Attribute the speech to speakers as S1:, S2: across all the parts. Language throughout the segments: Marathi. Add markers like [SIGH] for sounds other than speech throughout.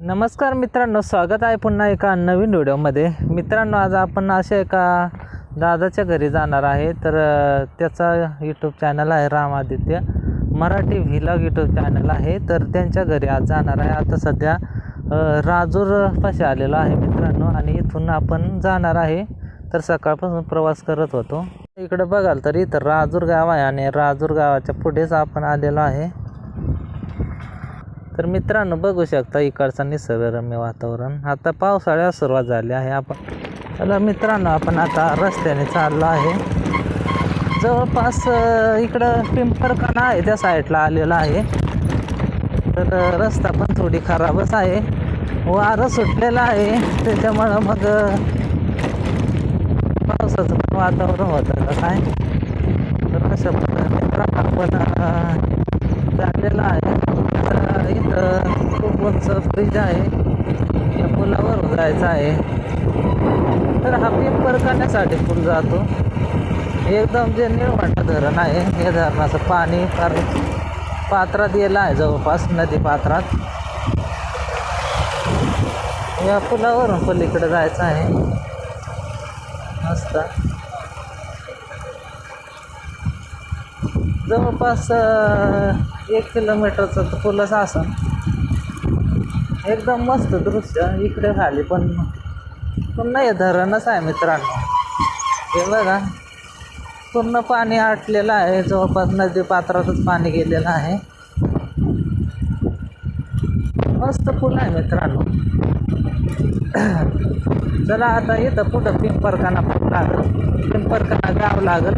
S1: नमस्कार मित्रांनो स्वागत आहे पुन्हा एका नवीन व्हिडिओमध्ये. मित्रांनो आज आपण अशा एका दादाच्या घरी जाणार आहे. तर त्याचा यूट्यूब चॅनल आहे Ramaditya Marathi vlog YouTube channel आहे. तर त्यांच्या घरी आज जाणार आहे. आता सध्या राजूरपाशी राजूर पाशी आलेलो आहे मित्रांनो आणि इथून आपण जाणार आहे. तर सकाळपासून प्रवास करत होतो. इकडं बघाल तर इथं राजूर गाव आहे आणि राजूर गावाच्या पुढेच आपण आलेलो आहे. तर मित्रांनो बघू शकता इकडचा निसर्गरम्य वातावरण. आता पावसाळ्यात सुरुवात झाली आहे आपण. चला मित्रांनो आपण आता रस्त्याने चाललो आहे. जवळपास इकडं पिंपरखाना आहे त्या साईडला आलेला आहे. तर रस्ता पण थोडी खराबच आहे. वारं सुटलेलं आहे. त्याच्यामुळं मग पावसाचं पण वातावरण होतं का काय. तर अशा प्रकारे लागलेला आहे. तर इथं खूप उंच ब्रिज आहे. त्या पुलावर जायचं आहे. तर हा पिंपर करण्यासाठी पूल जातो. एकदम जे निळवंट धरण आहे हे धरणाचं पाणी फार पात्रात गेलं आहे जवळपास नदी पात्रात. या पुलावरून पलीकडे जायचं आहे. मस्त. जवळपास एक किलोमीटरचं तर पुलच असं एकदम मस्त दृश्य इकडे खाली पण पुन्हा हे धरणच आहे मित्रांनो. हे बघा पूर्ण पाणी आटलेलं आहे जवळपास नदी पात्रातच पाणी गेलेलं आहे. मस्त पूल आहे मित्रांनो. चला आता इथं पुढं पिंपरखाना पूल लागल. पिंपरखाना गाव लागल.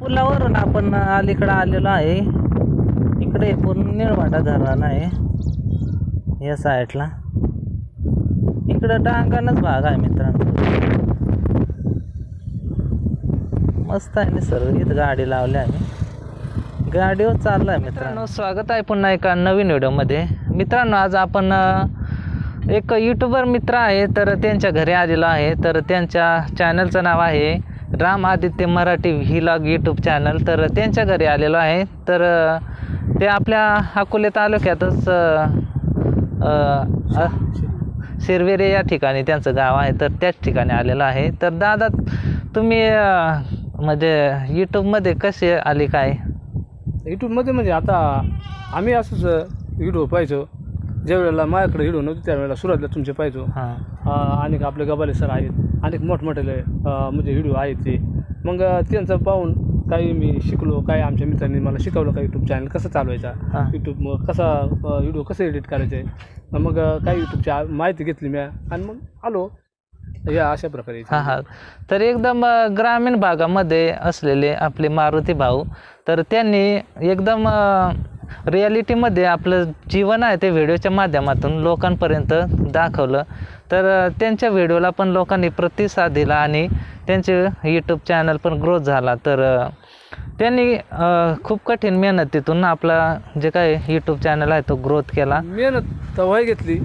S1: पुलावरून आपण अलीकडं आलेलो आहे. इकडे पूर्ण निळवाडा धरण आहे या साईडला. इकडं डांगणच भाग आहे मित्रांनो. मस्त आहे निसर्ग इथं गाडी लावली आम्ही गाडीवर चालला आहे मित्रांनो स्वागत आहे पुन्हा एका नवीन व्हिडिओमध्ये. मित्रांनो आज आपण एक यूट्यूबर मित्र आहे तर त्यांच्या घरी आलेलो आहे. तर त्यांच्या चॅनलचं नाव आहे Ram Aditya Marathi vlog YouTube channel तर त्यांच्या घरी आलेलो आहे. तर ते आपल्या अकोले तालुक्यातच शिरवेरे या ठिकाणी त्यांचं गाव आहे. तर त्याच ठिकाणी आलेलं आहे. तर दादा तुम्ही म्हणजे यूट्यूबमध्ये कसे आले काय?
S2: यूट्यूबमध्ये म्हणजे आता आम्ही असंच व्हिडिओ पाहायचो. ज्या वेळेला माझ्याकडे व्हिडिओ नव्हते त्यावेळेला सुरुवातीला तुमचे पाहायचो.
S1: हां.
S2: अं, आणि आपले गबाले सर आहेत आणि मोठमोठे म्हणजे व्हिडिओ आहेत ते. मग त्यांचं पाहून काही मी शिकलो काही आमच्या मित्रांनी मला शिकवलं का यूट्यूब चॅनल कसं चालवायचा. यूट्यूब मग कसा व्हिडिओ कसे एडिट करायचे. मग काही यूट्यूबची माहिती घेतली मी आणि मग आलो. या अशा प्रकारे.
S1: हां हां. तर एकदम ग्रामीण भागामध्ये असलेले आपले मारुती भाऊ तर त्यांनी एकदम अ, रियालिटीमध्ये आपलं जीवन आहे ते व्हिडिओच्या माध्यमातून लोकांपर्यंत दाखवलं. तर त्यांच्या व्हिडिओला पण लोकांनी प्रतिसाद दिला आणि त्यांचे यूट्यूब चॅनल पण ग्रोथ झाला. तर त्यांनी खूप कठीण मेहनतीतून आपला जे काय यूट्यूब चॅनल आहे तो ग्रोथ केला.
S2: मेहनत तवाही घेतली.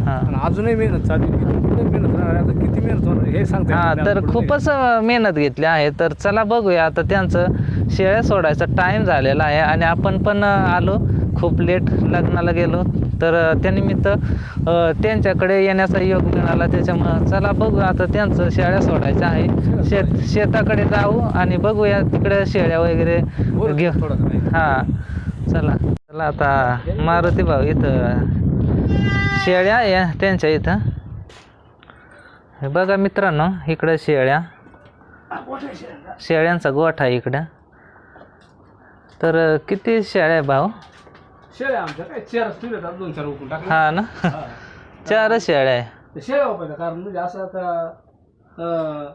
S2: अजूनही मेहनत चालू हे
S1: हा तर. खूपच मेहनत घेतली आहे. तर चला बघूया. आता त्यांचं शेळ्या सोडायचा टाईम झालेला आहे आणि आपण पण आलो. खूप लेट लग्नाला गेलो. तर त्यानिमित्त त्यांच्याकडे येण्याचा योग मिळाला. त्याच्यामुळं चला बघू आता त्यांचं शेळ्या सोडायचं आहे शेत शेताकडे जाऊ आणि बघूया तिकडे शेळ्या वगैरे घेऊ.
S2: काही.
S1: हां. चला. चला आता मारुती भाऊ इथं. शेळ्या आहे त्यांच्या इथं. हे बघा मित्रांनो इकडं शेळ्या. शेळ्यांचा गोठा आहे इकडं. तर किती शेळ्या भाऊ?
S2: शेळ्या आमच्या काय? चार ठेवले होते, दोन चार उकळून टाकले.
S1: हा ना? चार शेळ्या आहे.
S2: ते शेळ्या वापरायच्या कारण म्हणजे असं आता अं,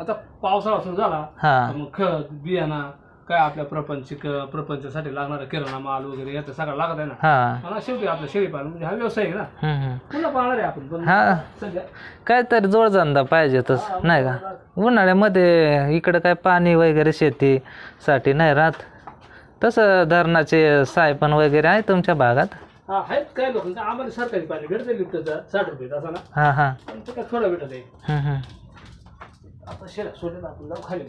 S2: आता पावसाळा सुरू झाला.
S1: हा.
S2: मग खत बियाणा काय आपल्या प्रपंच प्रपंचासाठी लागणारा किराणा माल वगैरे याचं सगळं लागत आहे ना.
S1: हा.
S2: शेवटी आपलं शेळी पालन म्हणजे हा व्यवसाय आहे ना.
S1: हम्म, हम्म.
S2: पुन्हा पाहणार आहे आपण पण
S1: हा.
S2: सध्या.
S1: काहीतरी जोडधंदा पाहिजेतच नाही का? उन्हाळ्यामध्ये इकडं काय पाणी वगैरे शेतीसाठी नाही राहत. तसं धरणाचे सायपण वगैरे आहे तुमच्या भागात?
S2: आहेत काय लोक आम्हाला सरकारी पाणी साठ रुपये
S1: हां हां.
S2: थोडं भेटत आहे सोडून आपण जाऊ खाली.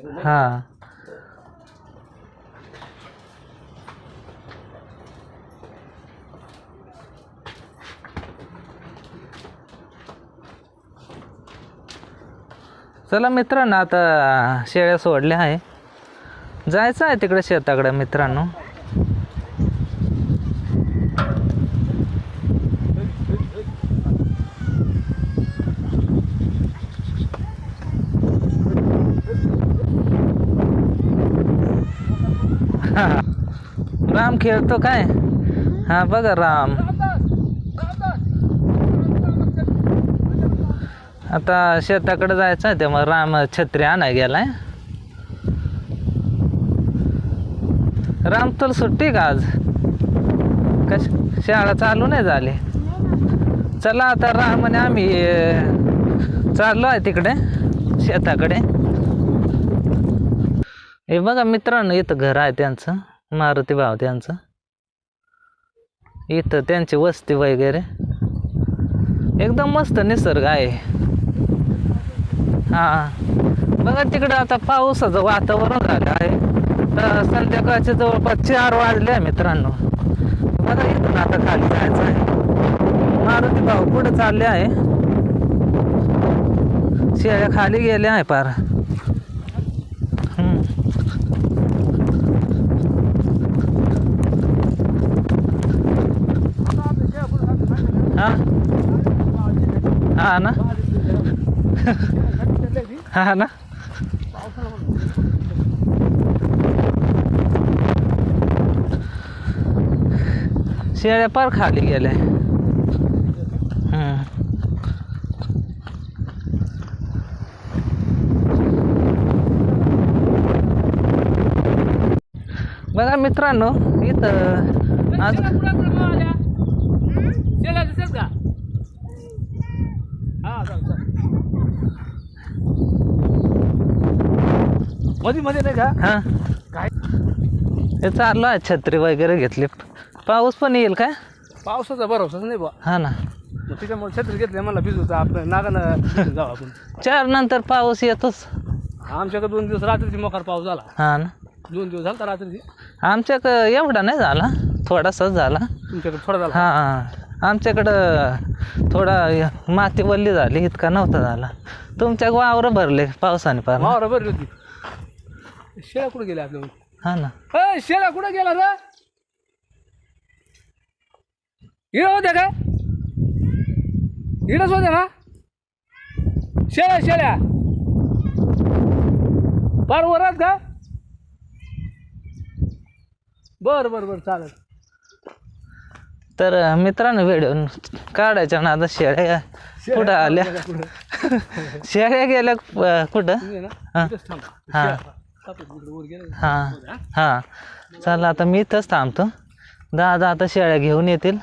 S1: चला मित्रांना आता शेळ्या सोडल्या आहे. जायचं आहे तिकडे शेताकडे मित्रांनो. [LAUGHS] राम खेळतो काय? हा बघा राम. आता शेताकडे जायचं आहे ते मग राम छत्री आणाय गेलाय. रामतल सुट्टी का आज? कश शाळा चालू नाही झाली? चला आता राम आणि आम्ही चाललो आहे तिकडे शेताकडे. हे बघा मित्रांनो इथं घर आहे त्यांचं मारुती भाव त्यांचं. इथं त्यांची वस्ती वगैरे. एकदम मस्त निसर्ग आहे. हां. बघा तिकडं आता पावसाचं वातावरण झालं आहे. तर संध्याकाळच्या जवळपास चार वाजले आहे मित्रांनो. बघा इथून आता खाली जायचं आहे. मारुती भाऊ पुढे चालले आहे. शेळ्या खाली गेल्या आहे पार. हा ना? हा ना? शेळ्या पार खाली गेल्या. हम्म. बघा मित्रांनो इथं आज
S2: मध्ये मध्ये नाही का?
S1: हा.
S2: काय?
S1: हे चाललो आहे छत्री वगैरे घेतली. पाऊस पण येईल काय
S2: पावसाचा भरोसाच नाही बा
S1: हा ना.
S2: मग त्याच्यामुळे छत्री घेतली मला भिजवतं आपलं नागानं जाऊ आपण.
S1: चार नंतर पाऊस येतोच.
S2: आमच्याकडे दोन दिवस रात्रीची मोकार पाऊस झाला.
S1: हा ना.
S2: दोन दिवस झाला रात्रीची.
S1: आमच्याकडं एवढा नाही झाला. थोडासाच झाला.
S2: तुमच्याकडे थोडा झाला.
S1: हा आमच्याकडं थोडा माती वल्ली झाली इतका नव्हता झाला. तुमच्या वावर भरले पावसाने पार.
S2: वावर बरी होती. शेळ्या कुठे गेल्या आपल्या?
S1: हा ना.
S2: ए शेळ्या कुठे गेला रे? इडं होत्या काय. इडंच होत्या ना शेळ्या शेळ्या. फार वरात का? बर बर बर चालेल.
S1: तर मित्रांनो व्हिडिओ काढायच्या ना आता शेळ्या कुठं आल्या? [LAUGHS] शेळ्या गेल्या कुठं? हा. हा. हां. हां. चला आता मी इथंच थांबतो. दादा आता शेळ्या घेऊन येतील.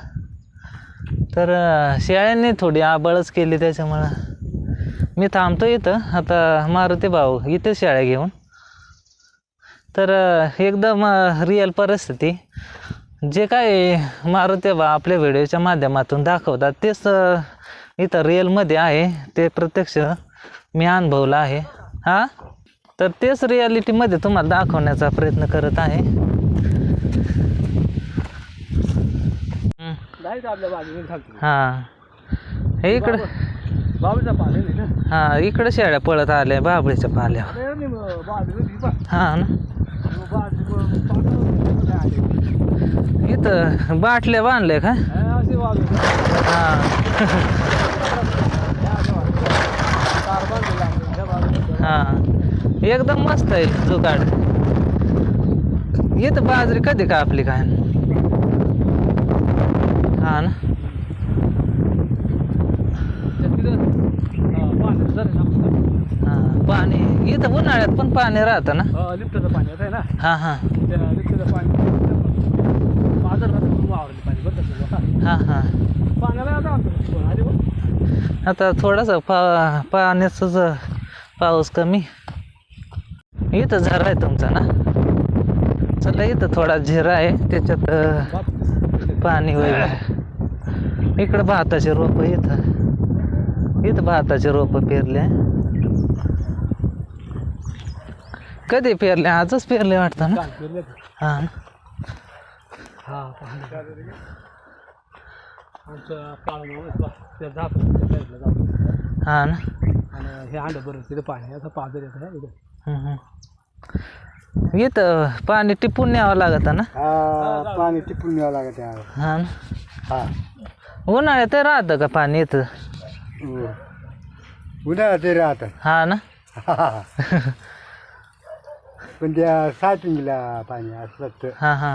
S1: तर शेळ्यांनी थोडी आबळच केली त्याच्यामुळं. मी थांबतो इथं. आता मारुती भाऊ इथे शेळ्या घेऊन. तर एकदम रिअल परिस्थिती. जे काय मारुती भाऊ आपल्या व्हिडिओच्या माध्यमातून दाखवतात तेच इथं रिअलमध्ये आहे. ते प्रत्यक्ष मी अनुभवलं आहे. हां? तर तेच रियालिटीमध्ये तुम्हाला दाखवण्याचा प्रयत्न करत आहे.
S2: आपल्या बाजूने थांबतो
S1: हां हे इकडं
S2: नाही ना
S1: हां इकडं शेळ्या पळत आल्या बाबळीच्या पाल्या
S2: अरे नाही मग बाजूला ती पा-
S1: हां ना
S2: मग बाजू- मग पाणी काय आले.
S1: इथं बाटल्या बांधले का
S2: हे असे वाजवले.
S1: हां
S2: हे असे वाजवले. तार बांधलेला आहे. ह्या बाजूला.
S1: हां एकदम मस्त आहे जुगाड इथं बाजरी कधी का आपली काय हां ना. हां पाणी. इथं उन्हाळ्यात पण पाणी राहतं ना?
S2: लिफ्टचं पाणी आहे ना?
S1: हां हां.
S2: त्या लिफ्टचं पाणी बाजार वावरले पाणी बरं.
S1: हां हां.
S2: पाण्याला आता.
S1: आता थोडासा पा पाण्याचं ज- पाऊस कमी. इथं झरा आहे तुमचा ना? चला इथं थोडा झिरा आहे. त्याच्यात. पाणी वगैरे इकडं भाताचे रोप इथं. इथं भाताचे रोप पेरले. कधी पेरले? आजच पेरले वाटतं ना. हां.
S2: हा
S1: हां ना?
S2: आणि हे अंड बरं तिथं पाणी असं पाजर येतं ना इथं
S1: इथं पाणी टिपून न्यावं लागत ना?
S2: हा पाणी टिपून न्यावं लागत
S1: हा ना?
S2: हा.
S1: उन्हाळ्यात राहतं का पाणी इथं?
S2: उन्हाळ्यात ते राहतात
S1: हा ना?
S2: पण त्या साठिंगला पाणी असलं
S1: हा हा.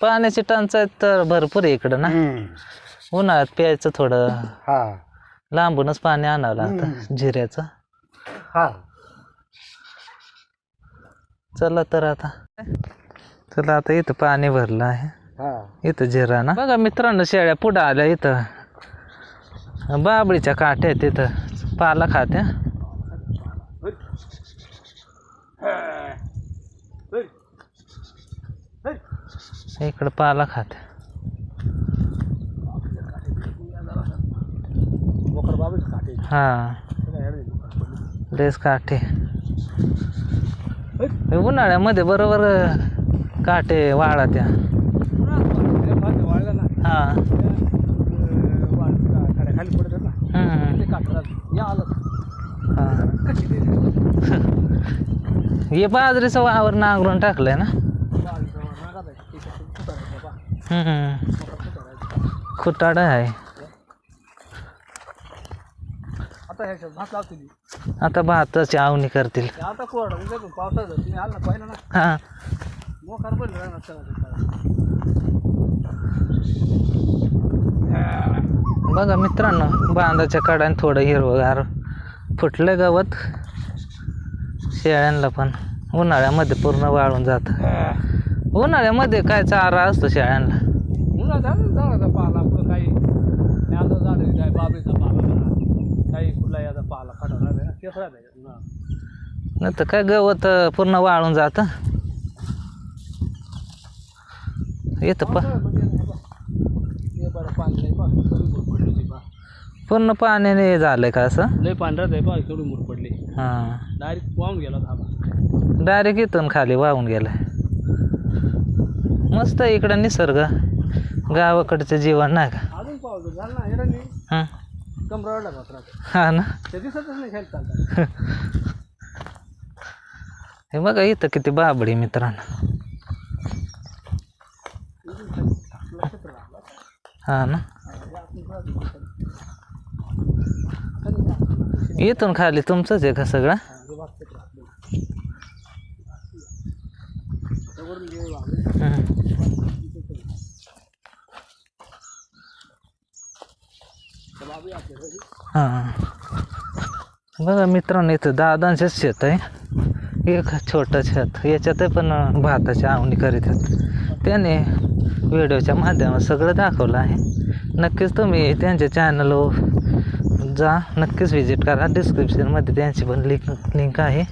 S1: पाण्याची टंचाई तर भरपूर आहे इकडं ना? उन्हाळ्यात प्यायचं थोडं.
S2: हा.
S1: लांबूनच पाणी आणावं लागतं जिऱ्याचं.
S2: हा.
S1: चला तर आता. चला आता इथं पाणी भरलं आहे. इथं जिरा ना. बघा मित्रांनो शेळ्या पुढं आल्या इथं. बाबळीच्या काठ्या आहेत तिथं पाला खात्या. इकडं पाला खात्या.
S2: काटे.
S1: हा. लेस काठे उन्हाळ्यामध्ये बरोबर काटे वाळा त्या. हा.
S2: खाली ते या आलं
S1: हे बाजरीचं वावर नांगरून टाकलंय ना खुटाडा आहे.
S2: आता ह्याच्यात भात लावतो
S1: आता भाताची आवणी करतील.
S2: आता कोरडा उद्या तुम्ही आलं पाहिलं ना.
S1: हा.
S2: मोकार चला
S1: बघा मित्रांनो बांधाच्या कडाने थोडं हिरवगार फुटलं गवत. शेळ्यांना पण. उन्हाळ्यामध्ये पूर्ण वाळून जातं. उन्हाळ्यामध्ये काय चारा असतो शेळ्यांना?
S2: पाला पुढं काही झाड काय बाबीचा पाला म्हणा काही कुठला याचा पाला काढा राहते ना तेच राहते ना
S1: नाही तर काय गवत पूर्ण वाळून जातं. येतं पा. पूर्ण पाण्याने झालंय का असं?
S2: लय पांढरत आहे पा मूर पडली.
S1: हां.
S2: डायरेक्ट वाहून गेला
S1: डायरेक्ट इथून खाली वाहून गेलाय. मस्त इकडं निसर्ग. गावाकडचं जीवन नाही का
S2: अजून पाऊस झाला ना हेरांनी
S1: हं.
S2: कमरावडला
S1: हा ना.
S2: ते दिसतच नाही चालतात
S1: हे बघा इथं किती बाबडी मित्रांनो. हा ना. इथून खाली तुमचंच आहे का सगळं? हं. हां. बघा मित्रांनो इथं दादांचंच शेत आहे. एक छोटं शेत. याच्यात पण भाताची आवणी करीत आहेत. त्याने व्हिडिओच्या माध्यमात सगळं दाखवलं आहे. नक्कीच तुम्ही त्यांच्या चॅनलवर जा. नक्कीच व्हिजिट करा. डिस्क्रिप्शनमध्ये त्यांची पण लिंक लिंक आहे.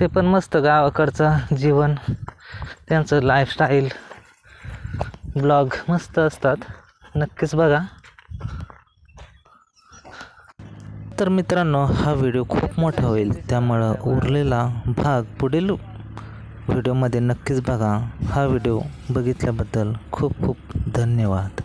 S1: ते पण मस्त गावाकडचं जीवन त्यांचं लाईफस्टाईल ब्लॉग मस्त असतात. नक्कीच बघा. तर मित्रांनो हा व्हिडिओ खूप मोठा होईल. त्यामुळं उरलेला भाग पुढील व्हिडिओमध्ये नक्कीच बघा. हा व्हिडिओ बघितल्याबद्दल खूप खूप धन्यवाद.